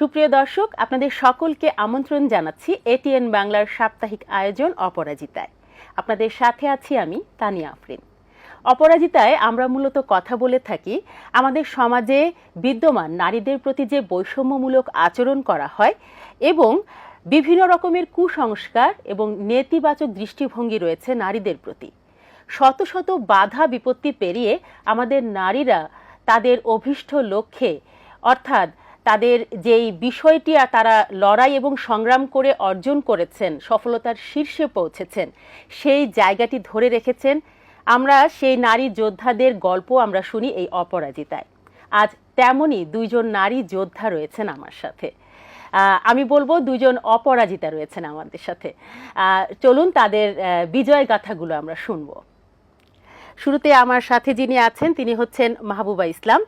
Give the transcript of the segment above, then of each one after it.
সুপ্রিয় দর্শক, আপনাদের সকলকে আমন্ত্রণ জানাচ্ছি এটিএন বাংলার সাপ্তাহিক আয়োজন অপরাজিতায়। আপনাদের সাথে আছি আমি, তানিয়া আফরিন। অপরাজিতায় আমরা মূলত কথা বলে থাকি, আমাদের সমাজে বিদ্যমান নারীদের প্রতি যে বৈষম্যমূলক আচরণ করা হয় এবং বিভিন্ন রকমের কুসংস্কার এবং নেতিবাচক দৃষ্টিভঙ্গি রয়েছে নারীদের প্রতি। শত শত বাধা বিপত্তি পেরিয়ে আমাদের নারীরা তাদের অভীষ্ট লক্ষ্যে, অর্থাৎ তাদের যেই বিষয়টি তারা লড়াই এবং সংগ্রাম করে অর্জন করেছেন, সফলতার শীর্ষে পৌঁছেছেন, সেই জায়গাটি ধরে রেখেছেন। আমরা সেই নারী যোদ্ধাদের গল্প আমরা শুনি এই অপরাজিতায়। আজ তেমনই দুইজন নারী যোদ্ধা রয়েছেন আমার সাথে। আমি বলব দুজন অপরাজিতা রয়েছেন আমাদের সাথে। চলুন তাদের বিজয় গাথাগুলো আমরা শুনব। শুরুতে আমার সাথে যিনি আছেন তিনি হচ্ছেন মাহবুবা ইসলাম।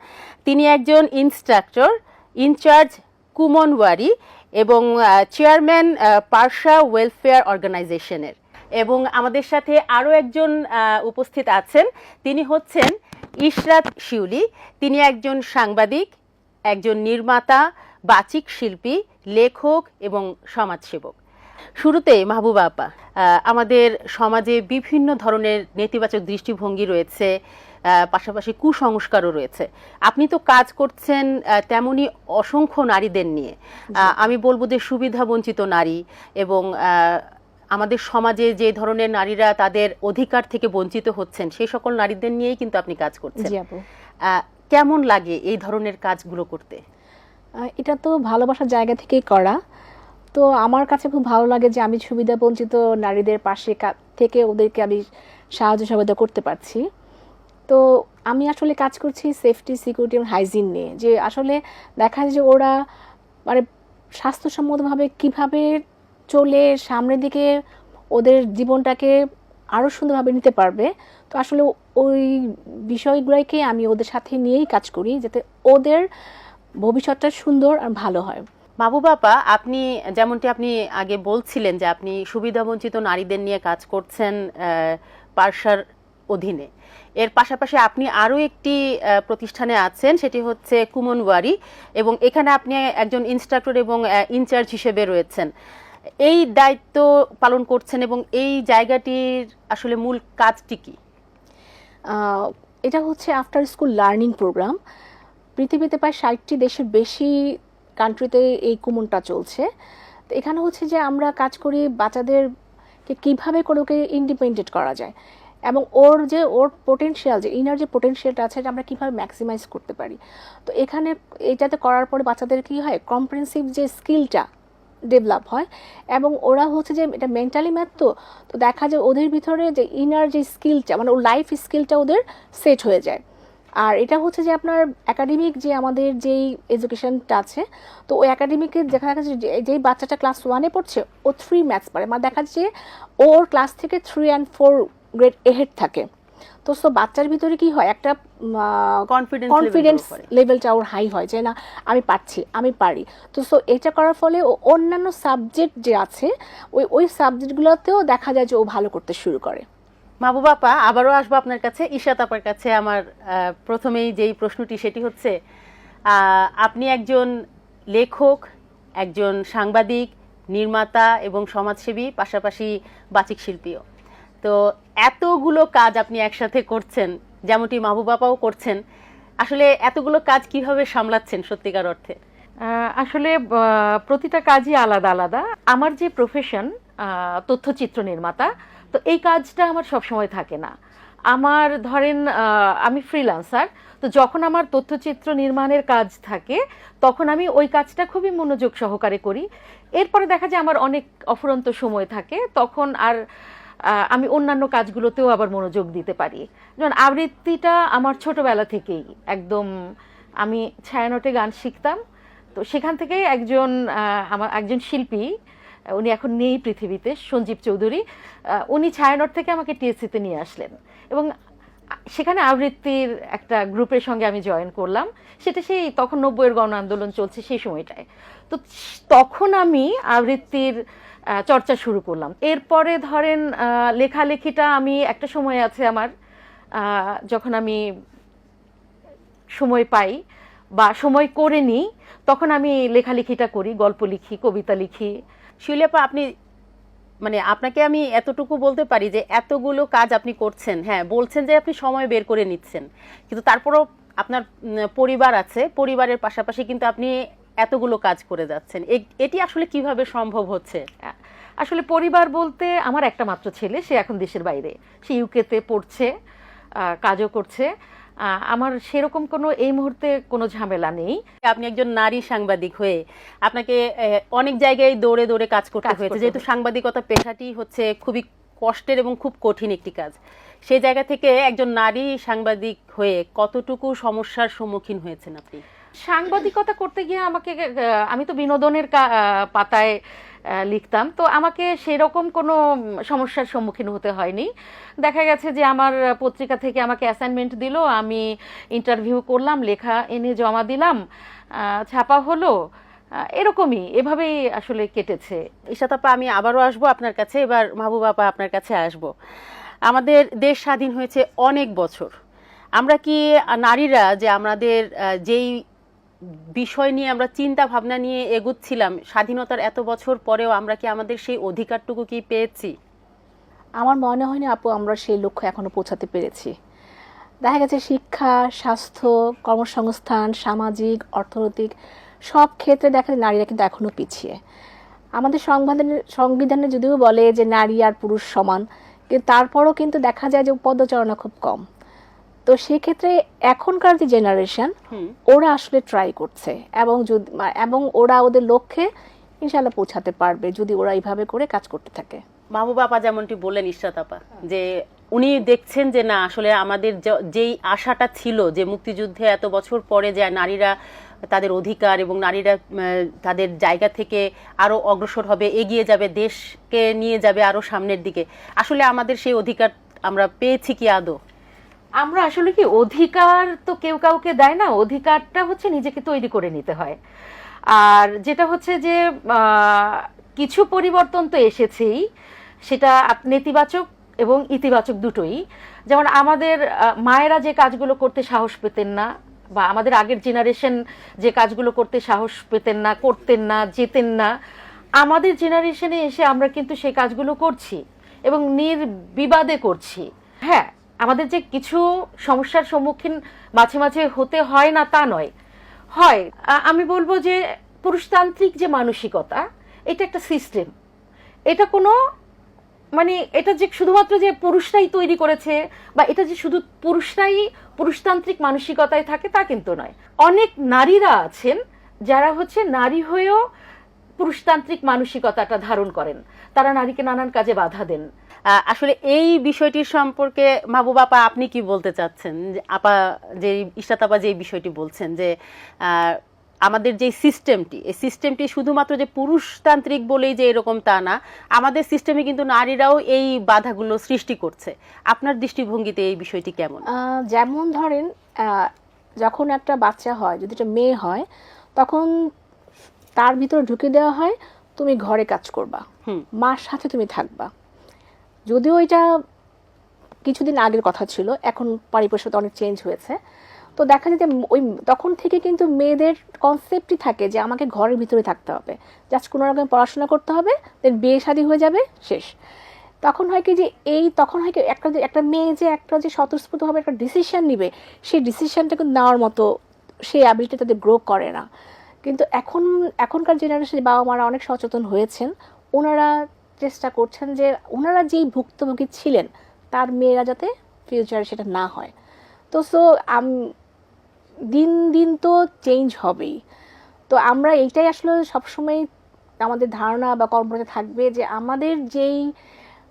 তিনি একজন ইনস্ট্রাক্টর ইনচার্জ কুমনওয়ারি এবং চেয়ারম্যান পার্সা ওয়েলফেয়ার অর্গানাইজেশনের। এবং আমাদের সাথে আরও একজন উপস্থিত আছেন। তিনি হচ্ছেন ইশরাত শিউলি। তিনি একজন সাংবাদিক, একজন নির্মাতা, বাচিক শিল্পী, লেখক এবং সমাজসেবক। শুরুতে মাহবুবা আপা আমাদের সমাজে বিভিন্ন ধরনের নেতিবাচক দৃষ্টিভঙ্গি রয়েছে। পাশাপাশি কুসংস্কারও রয়েছে। আপনি তো কাজ করছেন তেমনি অসংখ্য নারীদের নিয়ে। আমি বলব যে সুবিধা বঞ্চিত নারী এবং আমাদের সমাজে যে ধরনের নারীরা তাদের অধিকার থেকে বঞ্চিত হচ্ছেন সেই সকল নারীদের নিয়েই কিন্তু আপনি কাজ করছেন। কেমন লাগে এই ধরনের কাজগুলো করতে? এটা তো ভালোবাসার জায়গা থেকেই করা। তো আমার কাছে খুব ভালো লাগে যে আমি সুবিধা বঞ্চিত নারীদের পাশে থেকে ওদেরকে আমি সাহায্য সহায়তা করতে পারছি। তো আমি আসলে কাজ করছি সেফটি সিকিউরিটি এবং হাইজিন নিয়ে। যে আসলে দেখা যায় যে ওরা মানে স্বাস্থ্যসম্মতভাবে কীভাবে চলে সামনের দিকে ওদের জীবনটাকে আরও সুন্দরভাবে নিতে পারবে, তো আসলে ওই বিষয়গুলোকে আমি ওদের সাথে নিয়েই কাজ করি যাতে ওদের ভবিষ্যৎটা সুন্দর আর ভালো হয়। মাহবু বাপা আপনি যেমনটি আপনি আগে বলছিলেন যে আপনি সুবিধাবঞ্চিত নারীদের নিয়ে কাজ করছেন পার্সার অধীনে। এর পাশাপাশি আপনি আরও একটি প্রতিষ্ঠানে আছেন, সেটি হচ্ছে কুমনওয়ারি এবং এখানে আপনি একজন ইনস্ট্রাক্টর এবং ইনচার্জ হিসেবে রয়েছেন। এই দায়িত্ব পালন করছেন এবং এই জায়গাটির আসলে মূল কাজটি কি? এটা হচ্ছে আফটার স্কুল লার্নিং প্রোগ্রাম। পৃথিবীতে প্রায় ষাটটি দেশের বেশি কান্ট্রিতে এই কুমনটা চলছে। তো এখানে হচ্ছে যে আমরা কাজ করি বাচ্চাদেরকে কীভাবে করে ওকে ইন্ডিপেন্ডেন্ট করা যায়। এবং ওর যে, ওর পোটেনশিয়াল যে ইনার যে পোটেনশিয়ালটা আছে, এটা আমরা কীভাবে ম্যাক্সিমাইজ করতে পারি? তো এখানে এটাতে করার পরে বাচ্চাদের কী হয়? কম্প্রেন্সিভ যে স্কিলটা ডেভেলপ হয় এবং ওরা হচ্ছে যে, এটা মেন্টালি ম্যাথ তো তো দেখা যায় ওদের ভিতরে যে ইনার যে স্কিলটা মানে ওর লাইফ স্কিলটা ওদের সেট হয়ে যায়। আর এটা হচ্ছে যে আপনার একাডেমিক যে আমাদের যেই এডুকেশনটা আছে, তো ওই একাডেমিকে দেখা যাচ্ছে যেই বাচ্চাটা ক্লাস ওয়ানে পড়ছে, ও থ্রি ম্যাথস পারে মানে দেখা যাচ্ছে ওর ক্লাস থেকে three and four grade ahead থাকে। তো সো বাচ্চার ভিতরে কি হয়? একটা level কনফিডেন্স লেভেলটা ওর হাই হয় যে না আমি পারছি আমি পারি। তো সো এটা করার ফলে ও অন্যান্য সাবজেক্ট যে আছে ওই ওই সাবজেক্টগুলোতেও দেখা যায় যে ও ভালো করতে শুরু করে। মাহবুব আপা আবারও আসব আপনার কাছে। ঈশাত আপার কাছে আমার প্রথমেই যেই প্রশ্নটি সেটি হচ্ছে আপনি একজন লেখক একজন সাংবাদিক নির্মাতা এবং সমাজসেবী পাশাপাশি বাচিক শিল্পীও। তো এতগুলো কাজ আপনি একসাথে করছেন, যেমনটি মাহবুব আপাও করছেন, আসলে এতগুলো কাজ কীভাবে সামলাচ্ছেন সত্যিকার অর্থে? আসলে প্রতিটা কাজই আলাদা আলাদা। আমার যে প্রফেশন তথ্যচিত্র নির্মাতা, তো এই কাজটা আমার সব সময় থাকে না। আমার ধরেন আমি ফ্রিল্যান্সার তো যখন আমার তথ্যচিত্র নির্মাণের কাজ থাকে, তখন আমি ওই কাজটা খুবই মনোযোগ সহকারে করি। এরপরে দেখা যায় আমার অনেক অফুরন্ত সময় থাকে, তখন আর আমি অন্যান্য কাজগুলোতেও আবার মনোযোগ দিতে পারি। যেমন আবৃত্তিটা আমার ছোটবেলা থেকেই একদম আমি ছায়ানটে গান শিখতাম। তো সেখান থেকেই একজন আমার একজন শিল্পী, উনি এখন নেই পৃথিবীতে, সঞ্জীব চৌধুরী উনি ছায়ানট থেকে আমাকে টিএসসিতে নিয়ে আসলেন। এবং সেখানে আবৃত্তির একটা গ্রুপের সঙ্গে আমি জয়েন করলাম। সেটা সেই তখন নব্বইয়ের গণ আন্দোলন চলছে সেই সময়টায়। তো তখন আমি আবৃত্তির চর্চা শুরু করলাম। এরপরে ধরেন লেখালেখিটা আমি একটা সময় আছে আমার যখন আমি সময় পাই বা সময় করে নিই, তখন আমি লেখালেখিটা করি, গল্প লিখি, কবিতা লিখি। শিলেপা আপনি মানে আপনাকে আমি এতটুকু বলতে পারি যে এতগুলো কাজ আপনি করছেন হ্যাঁ বলছেন যে আপনি সময় বের করে নিচ্ছেন। কিন্তু তারপরও আপনার পরিবার আছে, পরিবারের পাশাপাশি কিন্তু আপনি এতগুলো কাজ করে যাচ্ছেন। এটি আসলে কীভাবে সম্ভব হচ্ছে? আসলে পরিবার বলতে আমার একটা মাত্র ছেলে সে এখন দেশের বাইরে। সে ইউকেতে পড়ছে আহ, কাজও করছে। আমার সেরকম কোনো এই মুহূর্তে কোনো ঝামেলা নেই। আপনি একজন নারী সাংবাদিক হয়ে আপনাকে অনেক জায়গায় দৌড়ে দৌড়ে কাজ করতে হয়েছে। যেহেতু সাংবাদিকতা পেশাটি হচ্ছে খুবই কষ্টের এবং খুব কঠিন একটি কাজ। সেই জায়গা থেকে একজন নারী সাংবাদিক হয়ে কতটুকু সমস্যার সম্মুখীন হয়েছেন আপনি? সাংবাদিকতা করতে গিয়ে আমাকে আমি তো বিনোদনের পাতায় লিখতাম। তো আমাকে সেরকম কোনো সমস্যার সম্মুখীন হতে হয়নি। দেখা গেছে যে আমার পত্রিকা থেকে আমাকে অ্যাসাইনমেন্ট দিল, আমি ইন্টারভিউ করলাম, লেখা এনে জমা দিলাম ছাপা হলো এরকমই, এভাবেই আসলে কেটেছে। ইশাতাপা আমি আবারও আসব আপনার কাছে, এবার মাহবুব আপা আপনার কাছে আসব। আমাদের দেশ স্বাধীন হয়েছে অনেক বছর। আমরা কি নারীরা যে আমাদের যেই বিষয় নিয়ে আমরা চিন্তা ভাবনা নিয়ে এগুচ্ছিলাম। স্বাধীনতার এত বছর পরেও আমরা কি আমাদের সেই অধিকারটুকু কি পেয়েছি? আমার মনে হয়নি আপু, আমরা সেই লক্ষ্য এখনও পৌঁছাতে পেরেছি। দেখা গেছে শিক্ষা, স্বাস্থ্য, কর্মসংস্থান, সামাজিক, অর্থনৈতিক সব ক্ষেত্রে দেখা যায় নারীরা কিন্তু এখনও পিছিয়ে। আমাদের সংবিধানে সংবিধানে যদিও বলে যে নারী আর পুরুষ সমান, কিন্তু তারপরও কিন্তু দেখা যায় যে পদচারণা খুব কম। তো সেক্ষেত্রে এখনকার যে জেনারেশন হুম। ওরা আসলে ট্রাই করছে। এবং যদি এবং ওরা ওদের লক্ষ্যে ইনশাল্লাহ পৌঁছাতে পারবে যদি ওরা এইভাবে করে কাজ করতে থাকে। মাহবুব আপা যেমনটি বললেন ইশরাত আপা যে উনি দেখছেন যে না আসলে আমাদের যেই আশাটা ছিল যে মুক্তিযুদ্ধে এত বছর পরে যে নারীরা তাদের অধিকার এবং নারীরা তাদের জায়গা থেকে আরও অগ্রসর হবে এগিয়ে যাবে দেশকে নিয়ে যাবে আরও সামনের দিকে আসলে আমাদের সেই অধিকার আমরা পেয়েছি কি আদৌ? আমরা আসলে কি অধিকার তো কেউ কাউকে দেয় না, অধিকারটা হচ্ছে নিজেকে তৈরি করে নিতে হয়। আর যেটা হচ্ছে যে কিছু পরিবর্তন তো এসেছেই, সেটা নেতিবাচক এবং ইতিবাচক দুটোই। যেমন আমাদের মায়েরা যে কাজগুলো করতে সাহস পেতেন না, বা আমাদের আগের জেনারেশন যে কাজগুলো করতে সাহস পেতেন না, করতেন না, যেতেন না, আমাদের জেনারেশনে এসে আমরা কিন্তু সেই কাজগুলো করছি এবং নির্বিবাদে করছি। হ্যাঁ আমাদের যে কিছু সমস্যার সম্মুখীন মাঝে মাঝে হতে হয় না তা নয়। হয় আমি বলব যে পুরুষতান্ত্রিক যে মানসিকতা, এটা একটা সিস্টেম এটা কোনো মানে এটা যে শুধুমাত্র যে পুরুষরাই তৈরি করেছে বা এটা যে শুধু পুরুষরাই পুরুষতান্ত্রিক মানসিকতায় থাকে তা কিন্তু নয়। অনেক নারীরা আছেন যারা হচ্ছে নারী হয়েও পুরুষতান্ত্রিক মানসিকতাটা ধারণ করেন। তারা নারীকে নানান কাজে বাধা দেন। আসলে এই বিষয়টির সম্পর্কে মাহবুব আপা আপনি কি বলতে চাচ্ছেন? আপা যে ইশরাত আপা যে বিষয়টি বলছেন যে আমাদের যে সিস্টেমটি এই সিস্টেমটি শুধুমাত্র যে পুরুষতান্ত্রিক বলেই যে এরকম তা না আমাদের সিস্টেমে কিন্তু নারীরাও এই বাধাগুলো সৃষ্টি করছে। আপনার দৃষ্টিভঙ্গিতে এই বিষয়টি কেমন? যেমন ধরেন যখন একটা বাচ্চা হয় যদি একটা মেয়ে হয় তখন তার ভিতরে ঢুকে দেওয়া হয় তুমি ঘরে কাজ করবা। হুম। মার সাথে তুমি থাকবা। যদিও এটা কিছুদিন আগের কথা ছিল, এখন পরিবেশটা অনেক চেঞ্জ হয়েছে। তো দেখা যায় যে ওই তখন থেকে কিন্তু মেয়েদের কনসেপ্টই থাকে যে আমাকে ঘরের ভিতরে থাকতে হবে। জাস্ট কোনো রকম পড়াশোনা করতে হবে দেন বিয়ে শাদী হয়ে যাবে, শেষ। তখন হয় কি যে এই তখন হয় কি একটা যে একটা মেয়ে যে একটা যে স্বতঃস্ফূর্তভাবে একটা ডিসিশন নিবে, সেই ডিসিশনটা কিন্তু নেওয়ার মতো সেই অ্যাবিলিটি তাদের গ্রো করে না। কিন্তু এখন, এখনকার জেনারেশন বাবা মারা অনেক সচেতন হয়েছেন। ওনারা চেষ্টা করছেন যে ওনারা যেই ভুক্তভোগী ছিলেন, তার মেয়েরা যাতে ফিউচারে সেটা না হয়। তো সো দিন দিন তো চেঞ্জ হবেই। তো আমরা এইটাই আসলে সবসময় আমাদের ধারণা বা কর্মতে থাকবে যে আমাদের যেই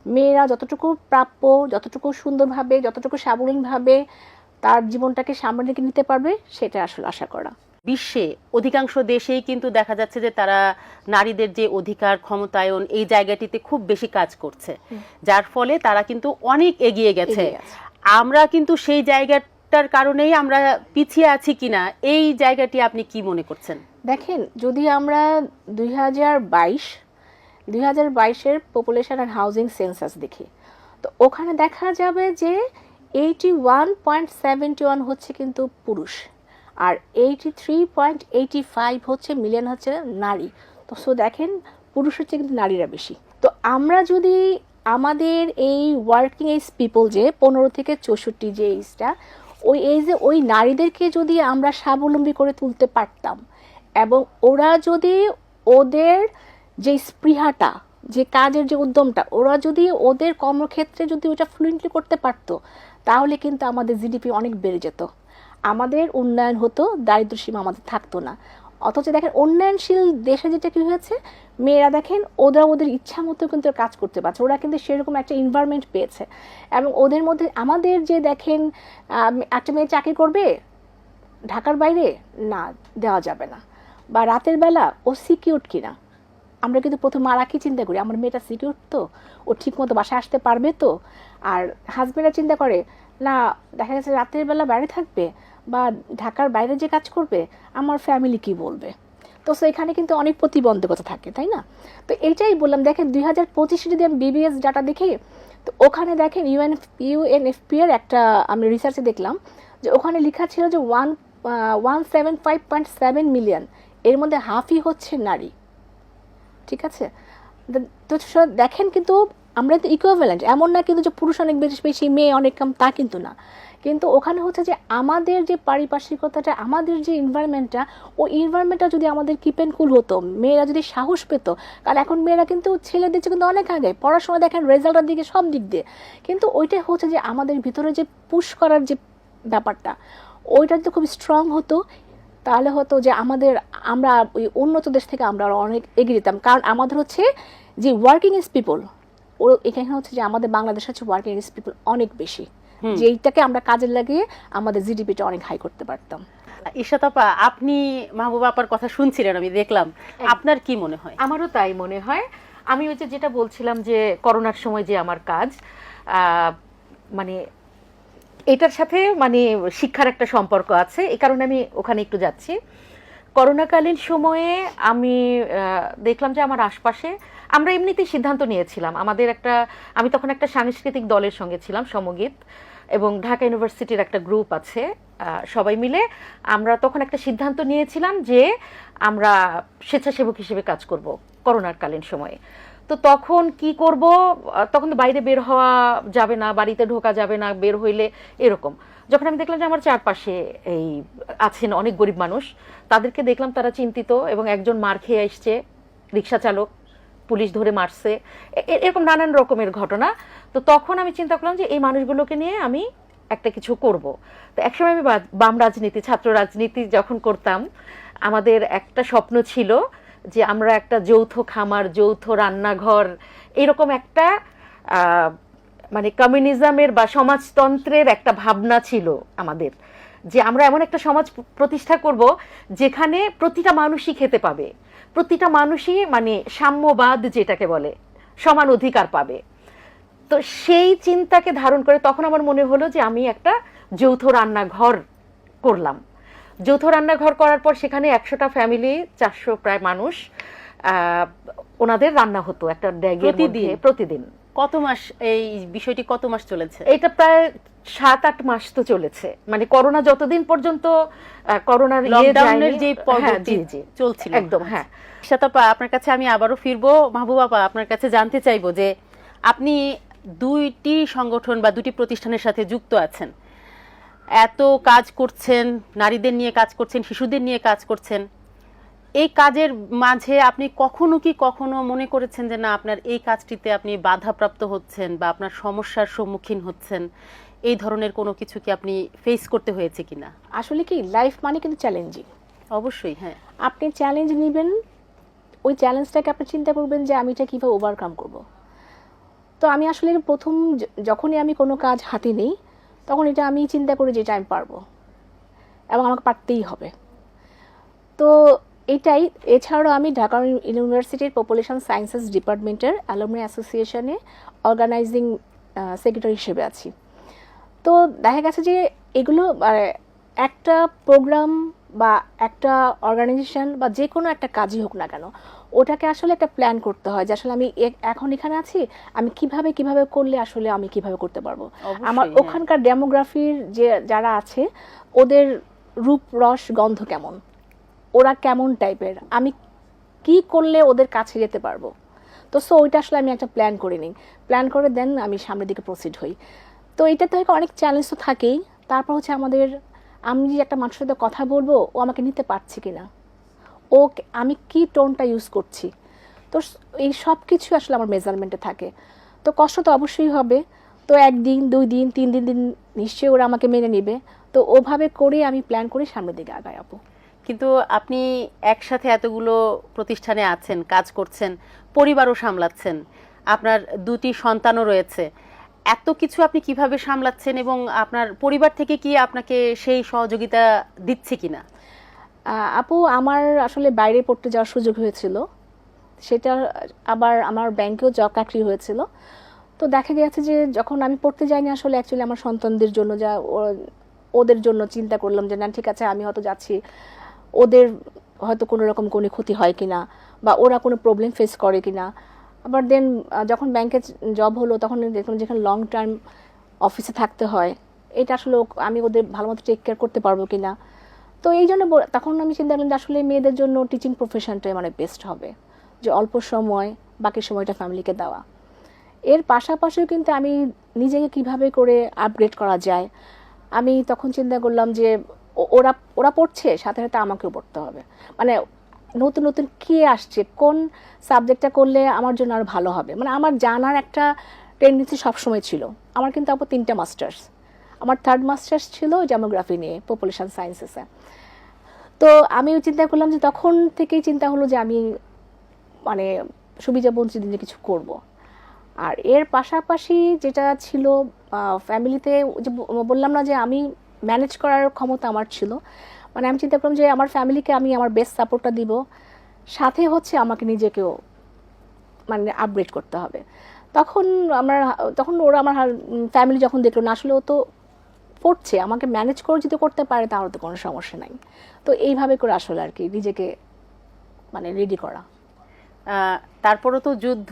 মেয়েরা যতটুকু প্রাপ্য, যতটুকু সুন্দরভাবে, যতটুকু স্বাবলম্বীভাবে তার জীবনটাকে সামনে দিকে নিতে পারবে, সেটা আসলে আশা করা। বিশ্বে অধিকাংশ দেশেই কিন্তু দেখা যাচ্ছে যে তারা নারীদের যে অধিকার ক্ষমতায়ন এই জায়গাটিতে খুব বেশি কাজ করছে। যার ফলে তারা কিন্তু অনেক এগিয়ে গেছে। আমরা কিন্তু সেই জায়গাটার কারণেই আমরা পিছিয়ে আছি কিনা এই জায়গাটি আপনি কি মনে করছেন? দেখেন যদি আমরা দুই হাজার বাইশ দুই হাজার বাইশের পপুলেশন অ্যান্ড হাউজিং সেন্সাস দেখি তো ওখানে দেখা যাবে যে eighty one point seventy one হচ্ছে কিন্তু পুরুষ। আর eighty three point eighty five হচ্ছে মিলিয়ন হচ্ছে নারী। তো সো দেখেন পুরুষের চেয়ে কিন্তু নারীরা বেশি। তো আমরা যদি আমাদের এই ওয়ার্কিং এজ পিপল যে, পনেরো থেকে চৌষট্টি যে এজটা ওই এজে ওই নারীদেরকে যদি আমরা স্বাবলম্বী করে তুলতে পারতাম, এবং ওরা যদি ওদের যে স্পৃহাটা, যে কাজের যে উদ্যমটা, ওরা যদি ওদের কর্মক্ষেত্রে যদি ওটা ফ্লুয়েন্টলি করতে পারতো, তাহলে কিন্তু আমাদের জিডিপি অনেক বেড়ে যেত। আমাদের উন্নয়ন হতো, দারিদ্র সীমা আমাদের থাকতো না। অথচ দেখেন, উন্নয়নশীল দেশে যেটা কি হয়েছে? মেয়েরা দেখেন, ওরা ওদের ইচ্ছা মতো কিন্তু কাজ করতে পারছে। ওরা কিন্তু সেরকম একটা এনভায়রনমেন্ট পেয়েছে। এবং ওদের মধ্যে আমাদের যে দেখেন একটা মেয়ে চাকরি করবে, ঢাকার বাইরে? না, দেওয়া যাবে না। বা রাতের বেলা, ও সিকিউর কিনা? আমরা কিন্তু প্রথম মারা কি চিন্তা করি, আমার মেয়েটা সিকিউর তো? ও ঠিক মতো বাসায় আসতে পারবে তো? আর হাজবেন্ডরা চিন্তা করে, না, দেখা গেছে রাতের বেলা বাইরে থাকবে বা ঢাকার বাইরে যে কাজ করবে, আমার ফ্যামিলি কি বলবে? তো সেখানে কিন্তু অনেক প্রতিবন্ধকতা থাকে, তাই না? তো এইটাই বললাম, দেখেন দুই হাজার পঁচিশে যদি আমি বিবিএস ডাটা দেখি, তো ওখানে দেখেন ইউএন ইউএনএফপি এর একটা আমি রিসার্চে দেখলাম, যে ওখানে লেখা ছিল যে one one seven five point seven million এর মধ্যে হাফই হচ্ছে নারী। ঠিক আছে? তো দেখেন কিন্তু আমরা তো ইকুইভ্যালেন্ট এমন না কিন্তু যে পুরুষ অনেক বেশি বেশি, মেয়ে অনেক কম, তা কিন্তু না। কিন্তু ওখানে হচ্ছে যে আমাদের যে পারিপার্শ্বিকতাটা, আমাদের যে এনভায়রনমেন্টটা ওই এনভায়রনমেন্টটা যদি আমাদের কিপ অ্যান্ড কুল হতো, মেয়েরা যদি সাহস পেত, কারণ এখন মেয়েরা কিন্তু ছেলেদের চেয়ে কিন্তু অনেক আগে, পড়াশোনা দেখেন রেজাল্টের দিকে সব দিক দিয়ে। কিন্তু ওইটাই হচ্ছে যে আমাদের ভিতরে যে পুশ করার যে ব্যাপারটা, ওইটা যদি খুব স্ট্রং হতো, তাহলে হতো যে আমাদের, আমরা ওই উন্নত দেশ থেকে আমরা অনেক এগিয়ে যেতাম। কারণ আমাদের হচ্ছে যে ওয়ার্কিং এজ পিপল ও এখানে হচ্ছে যে আমাদের বাংলাদেশ হচ্ছে ওয়ার্কিং এজ পিপল অনেক বেশি। হুম। যে এইটাকে আমরা কাজে লাগিয়ে আমাদের জিডিপিটা অনেক হাই করতে পারতাম। ঈশাতাপা আপনি মাহবুব আপার কথা শুনছিলেন আমি দেখলাম। আপনার কি মনে হয়? আমারও তাই মনে হয়। আমি ওই যে যেটা বলছিলাম যে করোনার সময় যে আমার কাজ আহ, মানে এটার সাথে মানে শিক্ষার একটা সম্পর্ক আছে। এই কারণে আমি ওখানে একটু যাচ্ছি। করোনাকালীন সময়ে আমি দেখলাম যে আমার আশপাশে আমরা এমনিতেই সিদ্ধান্ত নিয়েছিলাম। আমাদের একটা, আমি তখন একটা সাংস্কৃতিক দলের সঙ্গে ছিলাম, সমগীত, এবং ঢাকা ইউনিভার্সিটির একটা গ্রুপ আছে সবাই মিলে আমরা তখন একটা সিদ্ধান্ত নিয়েছিলাম যে আমরা স্বেচ্ছাসেবক হিসেবে কাজ করব করোনার কালীন সময়ে। তো তখন কি করব? তখন তো বাইরে বের হওয়া যাবে না, বাড়িতে ঢোকা যাবে না, বের হইলে এরকম। যখন আমি দেখলাম যে আমার চারপাশে এই আছেন অনেক গরিব মানুষ, তাদেরকে দেখলাম তারা চিন্তিত এবং একজন মার খেয়ে আসছে রিক্সা চালক, পুলিশ ধরে মারছে। এরকম নানান রকমের ঘটনা। তো তখন আমি চিন্তা করলাম যে এই মানুষগুলোকে নিয়ে আমি একটা কিছু করব। তো একসময় আমি বাম রাজনীতি, ছাত্র রাজনীতি যখন করতাম, আমাদের একটা স্বপ্ন ছিল যে আমরা একটা যৌথ খামার, যৌথ রান্নাঘর, এরকম একটা মানে কমিউনিজমের বা সমাজতন্ত্রের একটা ভাবনা ছিল আমাদের যে আমরা এমন একটা সমাজ প্রতিষ্ঠা করব যেখানে প্রতিটা মানুষই খেতে পাবে প্রতিটা মানুষই মানে সাম্যবাদ যেটাকে বলে সমান অধিকার পাবে। তো সেই চিন্তাকে ধারণ করে তখন আমার মনে হলো যে আমি একটা যৌথ রান্নাঘর করলাম। যৌথ রান্নাঘর করার পর সেখানে একশোটা ফ্যামিলি চারশো প্রায় মানুষ ওনাদের রান্না হতো একটা ড্যাগের প্রতিদিন? প্রতিদিন। কত মাস এই বিষয়টি কত মাস চলেছে? এটা প্রায় সাত আট মাস তো চলেছে। মানে করোনা যতদিন পর্যন্ত করোনার ইয়ে লকডাউনের যে হ্যাঁ, জি। চলছিল। একদম হ্যাঁ। আপনার কাছে আমি আবারও ফিরবো। মাহবুব আপা আপনার কাছে জানতে চাইব যে আপনি দুইটি সংগঠন বা দুটি প্রতিষ্ঠানের সাথে যুক্ত আছেন। এত কাজ করছেন নারীদের নিয়ে কাজ করছেন শিশুদের নিয়ে কাজ করছেন। এই কাজের মাঝে আপনি কখনো কি কখনো মনে করেছেন যে না আপনার এই কাজটিতে আপনি বাধাপ্রাপ্ত হচ্ছেন বা আপনার সমস্যার সম্মুখীন হচ্ছেন? এই ধরনের কোনো কিছু কি আপনি ফেস করতে হয়েছে কিনা? আসলে কি লাইফ মানে কিন্তু চ্যালেঞ্জিং অবশ্যই হ্যাঁ। আপনি চ্যালেঞ্জ নেবেন ওই চ্যালেঞ্জটাকে আপনি চিন্তা করবেন যে আমি এটা কীভাবে ওভারকাম করব। তো আমি আসলে প্রথম যখনই আমি কোনো কাজ হাতে নিই তখন এটা আমি চিন্তা করি যে এটা আমি পারব এবং আমাকে পারতেই হবে। তো এটাই এছাড়াও আমি ঢাকা ইউনিভার্সিটির পপুলেশন সায়েন্সেস ডিপার্টমেন্টের অ্যালুমনি অ্যাসোসিয়েশনে অর্গানাইজিং সেক্রেটারি হিসেবে আছি। তো দেখা গেছে যে এগুলো আহ, একটা প্রোগ্রাম বা একটা অর্গানাইজেশন বা যে কোনো একটা কাজই হোক না কেন ওটাকে আসলে একটা প্ল্যান করতে হয় যে আসলে আমি এখন এখানে আছি আমি কীভাবে কীভাবে করলে আসলে আমি কীভাবে করতে পারব। আমার হ্যাঁ। ওখানকার ডেমোগ্রাফির যে যারা আছে ওদের রূপ রস গন্ধ কেমন? ওরা কেমন টাইপের আমি কি করলে ওদের কাছে যেতে পারব? তো সো ওইটা আসলে আমি একটা প্ল্যান করে নিই। প্ল্যান করে দেন আমি সামনের দিকে প্রসিড হই। তো এটা তো অনেক চ্যালেঞ্জ তো থাকেই। তারপর হচ্ছে আমাদের, আমি যে একটা মানুষের সাথে কথা বলব, ও আমাকে নিতে পারছে কিনা? ও আমি কি টোনটা ইউজ করছি? তো, এই সব কিছু আসলে আমার মেজারমেন্টে থাকে। তো কষ্ট তো অবশ্যই হবে। তো একদিন, দুই দিন, তিন দিন দিন নিশ্চয়ই ওরা আমাকে মেনে নেবে। তো ওভাবে করে আমি প্ল্যান করে সামনের দিকে আগাই আপু কিন্তু আপনি একসাথে এতগুলো প্রতিষ্ঠানে আছেন, কাজ করছেন, পরিবারও সামলাচ্ছেন, আপনার দুটি সন্তানও রয়েছে, এত কিছু আপনি কীভাবে সামলাচ্ছেন এবং আপনার পরিবার থেকে কি আপনাকে সেই সহযোগিতা দিচ্ছে কিনা? আপু, আমার আসলে বাইরে পড়তে যাওয়ার সুযোগ হয়েছিল, সেটা আবার আমার ব্যাংকেও চাকরি হয়েছিল, তো দেখা গেছে যে যখন আমি পড়তে যাইনি আসলে অ্যাকচুয়ালি আমার সন্তানদের জন্য যা ওদের জন্য চিন্তা করলাম যে না ঠিক আছে আমি হয়তো যাচ্ছি ওদের হয়তো কোনো রকম কোনো ক্ষতি হয় কি না বা ওরা কোনো প্রবলেম ফেস করে কিনা। আবার দেন যখন ব্যাংকে জব হলো, তখন দেখলাম যেখানে লং টার্ম অফিসে থাকতে হয়, এটা আসলে আমি ওদের ভালো মতো টেক কেয়ার করতে পারব কিনা। তো এই জন্য তখন আমি চিন্তা করলাম যে আসলে মেয়েদের জন্য টিচিং প্রফেশনটাই মানে বেস্ট হবে, যে অল্প সময়, বাকি সময়টা ফ্যামিলিকে দেওয়া। এর পাশাপাশিও কিন্তু আমি নিজেকে কীভাবে করে আপগ্রেড করা যায়, আমি তখন চিন্তা করলাম যে ওরা ওরা পড়ছে, সাথে সাথে আমাকেও পড়তে হবে। মানে নতুন নতুন কি আসছে, কোন সাবজেক্টটা করলে আমার জন্য আরও ভালো হবে? মানে আমার জানার একটা টেন্ডেন্সি সবসময় ছিল। আমার কিন্তু আপু তিনটা মাস্টার্স আমার থার্ড মাস্টার্স ছিল ডেমোগ্রাফি নিয়ে পপুলেশন সায়েন্সেসে তো আমি চিন্তা করলাম যে তখন থেকেই চিন্তা হলো যে আমি মানে সুবিধা বঞ্চিত দিনে কিছু করব। আর এর পাশাপাশি যেটা ছিল ফ্যামিলিতে যে বললাম না যে আমি ম্যানেজ করার ক্ষমতা আমার ছিল। মানে আমি চিন্তা করলাম যে আমার ফ্যামিলিকে আমি আমার বেস্ট সাপোর্টটা দিব। সাথে হচ্ছে আমাকে নিজেকেও মানে আপগ্রেড করতে হবে। তখন আমার, তখন ওরা আমার ফ্যামিলি যখন দেখল না, আসলে ও তো পড়ছে আমাকে ম্যানেজ করে যদি করতে পারে তাহলে তো কোনো সমস্যা নাই। তো এইভাবে করে আসলে আর কি নিজেকে মানে রেডি করা। আহ, তারপরও তো যুদ্ধ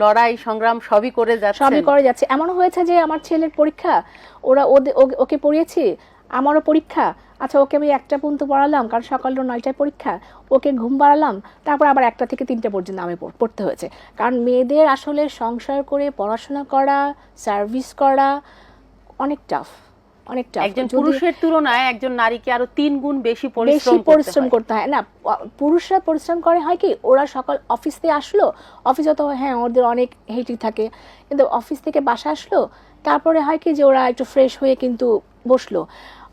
লড়াই সংগ্রাম সবই করে যাচ্ছে সবই করে যাচ্ছে। এমনও হয়েছে যে আমার ছেলের পরীক্ষা ওরা ওকে পড়িয়েছি আমারও পরীক্ষা। আচ্ছা ওকে আমি একটা পর্যন্ত পড়ালাম কারণ সকাল নয়টায় পরীক্ষা। ওকে ঘুম বাড়ালাম তারপর আবার একটা থেকে তিনটা পর্যন্ত আমি পড়তে হয়েছে। কারণ মেয়েদের আসলে সংসার করে পড়াশোনা করা সার্ভিস করা অনেক টাফ অনেক টাফ একজন পুরুষের তুলনায় একজন নারীকে আরও তিন গুণ বেশি পরিশ্রম পরিশ্রম করতে হয়। না পুরুষরা পরিশ্রম করে হয় কি ওরা সকাল অফিস থেকে আসলো অফিসে তো হ্যাঁ ওদের অনেক হেটি থাকে কিন্তু অফিস থেকে বাসা আসলো তারপরে হয় কি যে ওরা একটু ফ্রেশ হয়ে কিন্তু বসল।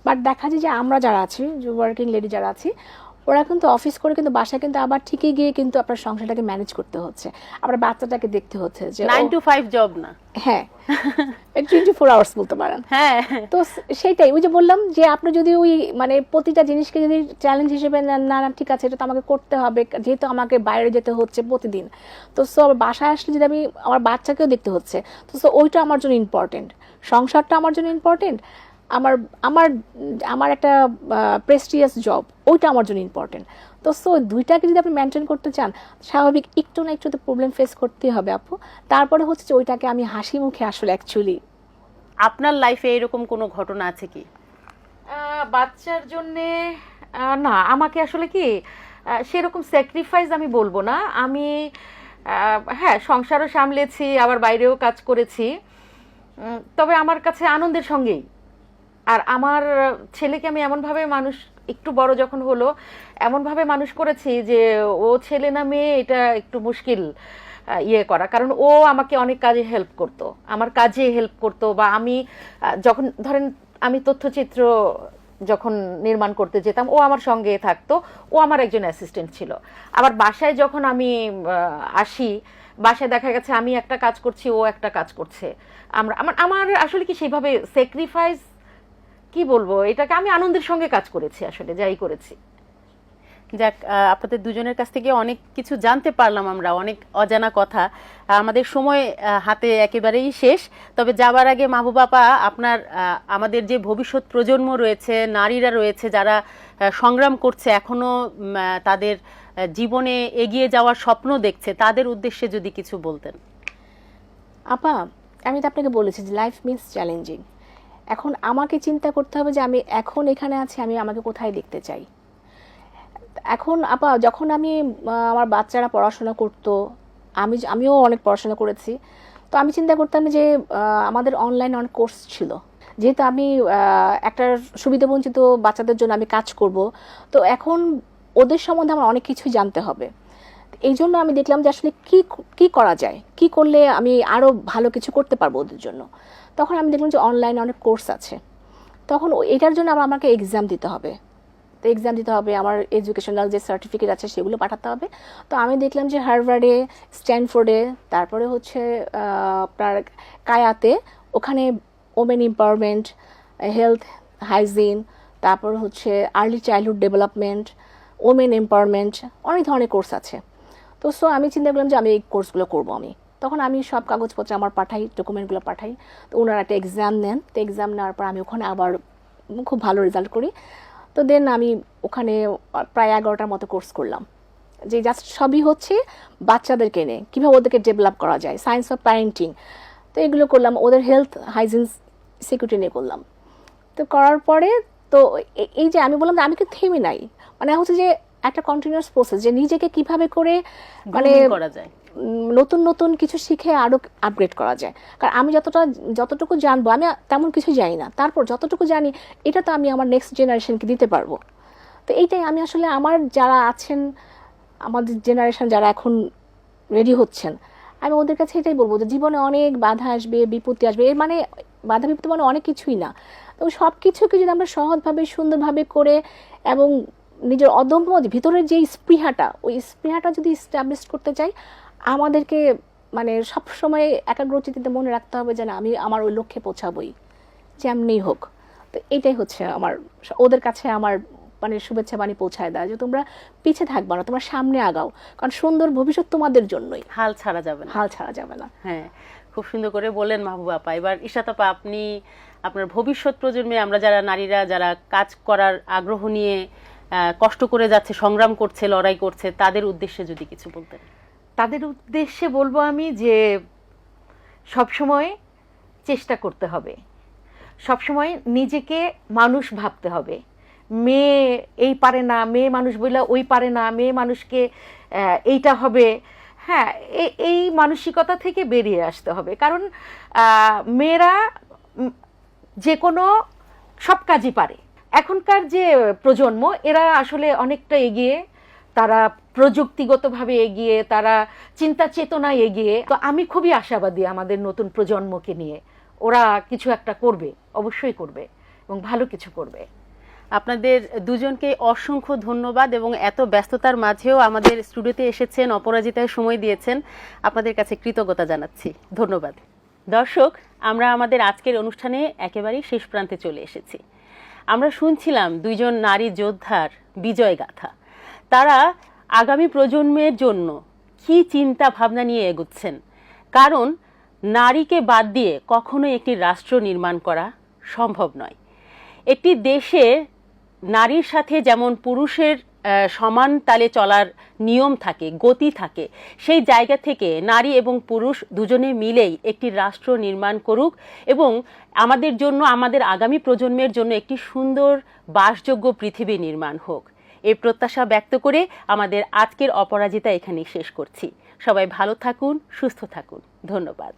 বাট দেখা যায় যে আমরা যারা আছি ওয়ার্কিং লেডি যারা আছি ওরা কিন্তু অফিস করে কিন্তু বাসায় কিন্তু আবার ঠিকই গিয়ে কিন্তু আপনার সংসারটাকে ম্যানেজ করতে হচ্ছে। আপনার বাচ্চাটাকে দেখতে হচ্ছে যে নাইন টু ফাইভ জব না। হ্যাঁ। টোয়েন্টি ফোর আওয়ার্স বলতে পারেন। হ্যাঁ। তো স- সেইটাই ওই যে বললাম যে আপনি যদি ওই মানে প্রতিটা জিনিসকে যদি চ্যালেঞ্জ হিসেবে না না ঠিক আছে এটা তো আমাকে করতে হবে যেহেতু আমাকে বাইরে যেতে হচ্ছে প্রতিদিন। তো সো বাসায় আসলে যদি আমি আমার বাচ্চাকেও দেখতে হচ্ছে তো সো ওইটা আমার জন্য ইম্পর্টেন্ট সংসারটা আমার জন্য ইম্পর্টেন্ট আমার আমার আমার একটা প্রেস্টিয়াস জব ওইটা আমার জন্য ইম্পর্টেন্ট তো সো দুইটাকে যদি আপনি মেনটেন করতে চান স্বাভাবিক একটু না একটু তো প্রবলেম ফেস করতেই হবে আপু। তারপরে হচ্ছে যে ওইটাকে আমি হাসি মুখে আসলে অ্যাকচুয়ালি আপনার লাইফে এরকম কোনো ঘটনা আছে কি? বাচ্চার জন্যে না আমাকে আসলে কি সেরকম স্যাক্রিফাইস আমি বলব না। আমি হ্যাঁ সংসারও সামলেছি আবার বাইরেও কাজ করেছি। তবে আমার কাছে আনন্দের সঙ্গেই। আর আমার ছেলেকে আমি এমনভাবে মানুষ, একটু বড় যখন হলো, এমনভাবে মানুষ করেছি যে ও ছেলে না মেয়ে, এটা একটু মুশকিল ইয়ে করা। কারণ ও আমাকে অনেক কাজে হেল্প করতো। আমার কাজে হেল্প করতো বা আমি যখন ধরেন আমি তথ্যচিত্র যখন নির্মাণ করতে যেতাম, ও আমার সঙ্গে থাকতো, ও আমার একজন অ্যাসিস্ট্যান্ট ছিল। আবার বাসায় যখন আমি আসি, বাসায় দেখা গেছে আমি একটা কাজ করছি, ও একটা কাজ করছে। আমরা, আমার আমার আসলে কি সেইভাবে স্যাক্রিফাইস কি বলব এটাকে আমি আনন্দের সঙ্গে কাজ করেছি আসলে যাই করেছি। যাক আপনাদের দুজনের কাছ থেকে অনেক কিছু জানতে পারলাম আমরা অনেক অজানা কথা। আমাদের সময় হাতে একেবারেই শেষ। তবে যাবার আগে মাহবুবাপা আপনার আমাদের যে ভবিষ্যৎ প্রজন্ম রয়েছে নারীরা রয়েছে যারা সংগ্রাম করছে এখনও উম, আহ, তাদের জীবনে এগিয়ে যাওয়ার স্বপ্ন দেখছে তাদের উদ্দেশ্যে যদি কিছু বলতেন। আপা আমি তো আপনাকে বলেছি যে লাইফ মিনস চ্যালেঞ্জিং এখন আমাকে চিন্তা করতে হবে যে আমি এখন এখানে আছি, আমি আমাকে কোথায় দেখতে চাই? এখন আপা, যখন আমি আমার বাচ্চারা পড়াশোনা করতো, আমি আমিও অনেক পড়াশোনা করেছি, তো আমি চিন্তা করতাম যে আমাদের অনলাইন অনেক কোর্স ছিল। যেহেতু আমি একটা সুবিধাবঞ্চিত বাচ্চাদের জন্য আমি কাজ করব, তো এখন ওদের সম্বন্ধে আমার অনেক কিছুই জানতে হবে। এই জন্য আমি দেখলাম যে আসলে কি কি করা যায়? কি করলে আমি আরও ভালো কিছু করতে পারব ওদের জন্য? তখন আমি দেখলাম যে অনলাইনে অনেক কোর্স আছে। তখন এটার জন্য আবার আমাকে এক্সাম দিতে হবে। তো এক্সাম দিতে হবে, আমার এডুকেশনাল যে সার্টিফিকেট আছে সেগুলো পাঠাতে হবে। তো আমি দেখলাম যে হার্ভার্ডে স্ট্যানফোর্ডে তারপরে হচ্ছে আপনার কায়াতে ওখানে ওমেন এম্পাওয়ারমেন্ট হেলথ হাইজিন তারপর হচ্ছে early childhood development women empowerment অনেক ধরনের কোর্স আছে। তো সো আমি চিন্তা করলাম যে আমি এই কোর্সগুলো করব আমি। তখন আমি সব কাগজপত্র আমার পাঠাই ডকুমেন্টগুলো পাঠাই। তো ওনারা একটা এক্সাম নেন। তো এক্সাম নেওয়ার পর আমি ওখানে আবার খুব ভালো রেজাল্ট করি। তো দেন আমি ওখানে প্রায় এগারোটার মতো কোর্স করলাম। যে জাস্ট সবই হচ্ছে বাচ্চাদেরকে নিয়ে, কীভাবে ওদেরকে ডেভেলপ করা যায় সায়েন্স অফ প্যারেন্টিং তো এগুলো করলাম, ওদের হেলথ হাইজিন সিকিউরিটি নিয়ে করলাম। তো করার পরে তো এই যে আমি বললাম যে আমি কিন্তু থেমে নাই। মানে হচ্ছে যে একটা কন্টিনিউয়াস প্রসেস যে নিজেকে কীভাবে করে মানে করা যায়। নতুন নতুন কিছু শিখে আরও আপগ্রেড করা যায়। কারণ আমি যতটা যতটুকু জানব আমি তেমন কিছু জানি না। তারপর যতটুকু জানি এটা তো আমি আমার নেক্সট জেনারেশনকে দিতে পারব। তো এইটাই আমি আসলে আমার যারা আছেন আমাদের জেনারেশন যারা এখন রেডি হচ্ছেন আমি ওদের কাছে এটাই বলব যে জীবনে অনেক বাধা আসবে বিপত্তি আসবে। এর মানে বাধা বিপত্তি মানে অনেক কিছুই না। তো সব কিছুকে যদি আমরা সহজভাবে সুন্দরভাবে করে এবং নিজের অদম্য ভিতরের যে স্পৃহাটা ওই স্পৃহাটা যদি স্ট্যাবলিশ করতে চাই আমাদেরকে মানে সব সময় একাগ্রচিতিতে মনে রাখতে হবে যে না আমি আমার ওই লক্ষ্যে পৌঁছাবই যেমনি হোক। তো এটাই হচ্ছে আমার ওদের কাছে আমার মানে শুভেচ্ছা বাণী পৌঁছায় দেয় যে তোমরা পিছে থাকবা না তোমরা সামনে আগাও কারণ সুন্দর ভবিষ্যৎ তোমাদের জন্যই। হাল ছাড়া যাবে না। হাল ছাড়া যাবে না। হ্যাঁ খুব সুন্দর করে বললেন মাহবুবা আপা। এবার ইশাত আপা আপনি আপনার ভবিষ্যৎ প্রজন্মে আমরা যারা নারীরা যারা কাজ করার আগ্রহ নিয়ে কষ্ট করে যাচ্ছে, সংগ্রাম করছে, লড়াই করছে, তাদের উদ্দেশ্যে যদি কিছু বলতেন। তাদের উদ্দেশ্যে বলব আমি যে সবসময় চেষ্টা করতে হবে। সবসময় নিজেকে মানুষ ভাবতে হবে। মেয়ে এই পারে না, মেয়ে মানুষ বললে ওই পারে না, মেয়ে মানুষকে এইটা হবে। হ্যাঁ এই মানসিকতা থেকে বেরিয়ে আসতে হবে। কারণ মেয়েরা যে কোনো সব কাজই পারে। এখনকার যে প্রজন্ম, এরা আসলে অনেকটা এগিয়ে, তারা প্রযুক্তিগতভাবে এগিয়ে, তারা চিন্তা চেতনায় এগিয়ে। তো আমি খুবই আশাবাদী আমাদের নতুন প্রজন্মকে নিয়ে। ওরা কিছু একটা করবে, অবশ্যই করবে এবং ভালো কিছু করবে। আপনাদের দুজনকে অসংখ্য ধন্যবাদ এবং এত ব্যস্ততার মাঝেও আমাদের স্টুডিওতে এসেছেন, অপরাজিতায় সময় দিয়েছেন। আপনাদের কাছে কৃতজ্ঞতা জানাচ্ছি। ধন্যবাদ। দর্শক, আমরা আমাদের আজকের অনুষ্ঠানে একেবারেই শেষ প্রান্তে চলে এসেছি। আমরা শুনছিলাম দুইজন নারী যোদ্ধার বিজয় গাথা। তারা আগামী প্রজন্মের জন্য কি চিন্তা ভাবনা নিয়ে এগুচ্ছেন? কারণ নারীকে বাদ দিয়ে কখনো একটি রাষ্ট্র নির্মাণ করা সম্ভব নয়। একটি দেশে নারীর সাথে যেমন পুরুষের সমান তালে চলার নিয়ম থাকে, গতি থাকে। সেই জায়গা থেকে নারী এবং পুরুষ দুজনে মিলেই একটি রাষ্ট্র নির্মাণ করুক এবং আমাদের জন্য, আমাদের আগামী প্রজন্মের জন্য একটি সুন্দর, বাসযোগ্য পৃথিবী নির্মাণ হোক। এই প্রত্যাশা ব্যক্ত করে আমাদের আজকের অপরাজিতা এখানেই শেষ করছি। সবাই ভালো থাকুন, সুস্থ থাকুন। ধন্যবাদ।